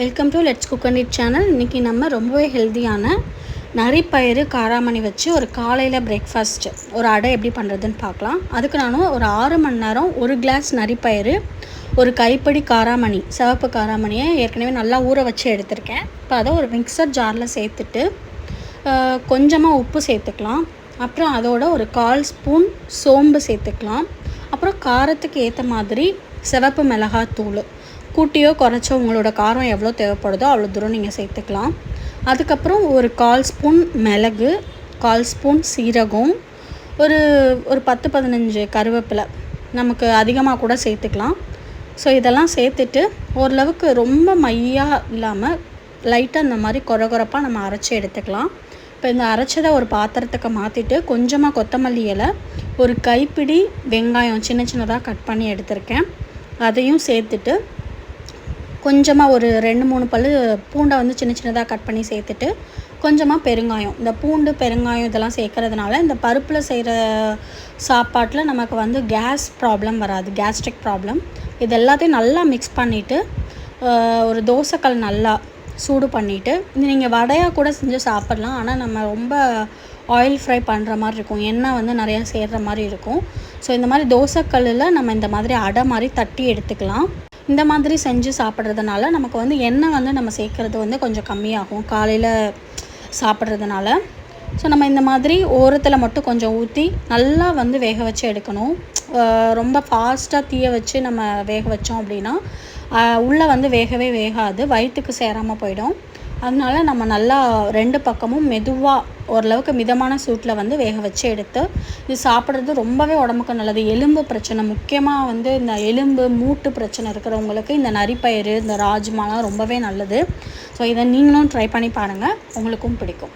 Welcome to let's cook and it channel இன்றைக்கி நம்ம ரொம்பவே ஹெல்த்தியான நரிப்பயிறு காராமணி வச்சு ஒரு காலையில் பிரேக்ஃபாஸ்ட் ஒரு அடை எப்படி பண்ணுறதுன்னு பார்க்கலாம். அதுக்கு நானும் ஒரு ஆறு மணி நேரம் ஒரு கிளாஸ் நரிப்பயிறு ஒரு கைப்படி காராமணி சிவப்பு காராமணியை ஏற்கனவே நல்லா ஊற வச்சு எடுத்திருக்கேன். இப்போ அதை ஒரு மிக்சர் ஜாரில் சேர்த்துட்டு கொஞ்சமாக உப்பு சேர்த்துக்கலாம். அப்புறம் அதோட ஒரு கால் ஸ்பூன் சோம்பு சேர்த்துக்கலாம். அப்புறம் காரத்துக்கு ஏற்ற மாதிரி சிவப்பு மிளகாத்தூள். கூட்டியோ குறைச்சோ உங்களோட காரம் எவ்வளோ தேவைப்படுதோ அவ்வளோ தூரம் நீங்கள் சேர்த்துக்கலாம். அதுக்கப்புறம் ஒரு கால் ஸ்பூன் மிளகு கால் ஸ்பூன் சீரகம் ஒரு ஒரு பத்து பதினஞ்சு கருவேப்பிலை. நமக்கு அதிகமாக கூட சேர்த்துக்கலாம். ஸோ இதெல்லாம் சேர்த்துட்டு ஓரளவுக்கு ரொம்ப மையாக இல்லாமல் லைட்டாக இந்த மாதிரி கொர கொரப்பாக நம்ம அரைச்சி எடுத்துக்கலாம். இப்போ இந்த அரைச்சதை ஒரு பாத்திரத்துக்கு மாற்றிட்டு கொஞ்சமாக கொத்தமல்லி இலை ஒரு கைப்பிடி வெங்காயம் சின்ன சின்னதாக கட் பண்ணி எடுத்திருக்கேன். அதையும் சேர்த்துட்டு கொஞ்சமாக ஒரு ரெண்டு மூணு பல் பூண்டை வந்து சின்ன சின்னதாக கட் பண்ணி சேர்த்துட்டு கொஞ்சமாக பெருங்காயம். இந்த பூண்டு பெருங்காயம் இதெல்லாம் சேர்க்கறதுனால இந்த பருப்பில் செய்கிற சாப்பாட்டில் நமக்கு வந்து கேஸ் ப்ராப்ளம் வராது. கேஸ்ட்ரிக் ப்ராப்ளம் இது எல்லாத்தையும் நல்லா மிக்ஸ் பண்ணிவிட்டு ஒரு தோசைக்கல் நல்லா சூடு பண்ணிவிட்டு இது நீங்கள் வடையாக கூட செஞ்சு சாப்பிட்லாம். ஆனால் நம்ம ரொம்ப ஆயில் ஃப்ரை பண்ணுற மாதிரி இருக்கும். எண்ணெய் வந்து நிறையா சேர்கிற மாதிரி இருக்கும். ஸோ இந்த மாதிரி தோசைக்கல்லில் நம்ம இந்த மாதிரி அடை மாதிரி தட்டி எடுத்துக்கலாம். இந்த மாதிரி செஞ்சு சாப்பிட்றதுனால நமக்கு வந்து எண்ணெய் வந்து நம்ம சேர்க்குறது வந்து கொஞ்சம் கம்மியாகும் காலையில் சாப்பிட்றதுனால. ஸோ நம்ம இந்த மாதிரி ஓரத்தில் மட்டும் கொஞ்சம் ஊற்றி நல்லா வந்து வேக வச்சு எடுக்கணும். ரொம்ப ஃபாஸ்ட்டாக தீய வச்சு நம்ம வேக வச்சோம் அப்படின்னா உள்ளே வந்து வேகவே வேகாது வயிற்றுக்கு சேராமல் போயிடும். அதனால நம்ம நல்லா ரெண்டு பக்கமும் மெதுவாக ஓரளவுக்கு மிதமான சூட்டில் வந்து வேக வச்சு எடுத்து இது சாப்பிட்றது ரொம்பவே உடம்புக்கு நல்லது. எலும்பு பிரச்சனை முக்கியமாக வந்து இந்த எலும்பு மூட்டு பிரச்சனை இருக்கிறவங்களுக்கு இந்த நரிப்பயிறு இந்த ராஜ்மாலாம் ரொம்பவே நல்லது. ஸோ இதை நீங்களும் ட்ரை பண்ணி பாருங்கள் உங்களுக்கும் பிடிக்கும்.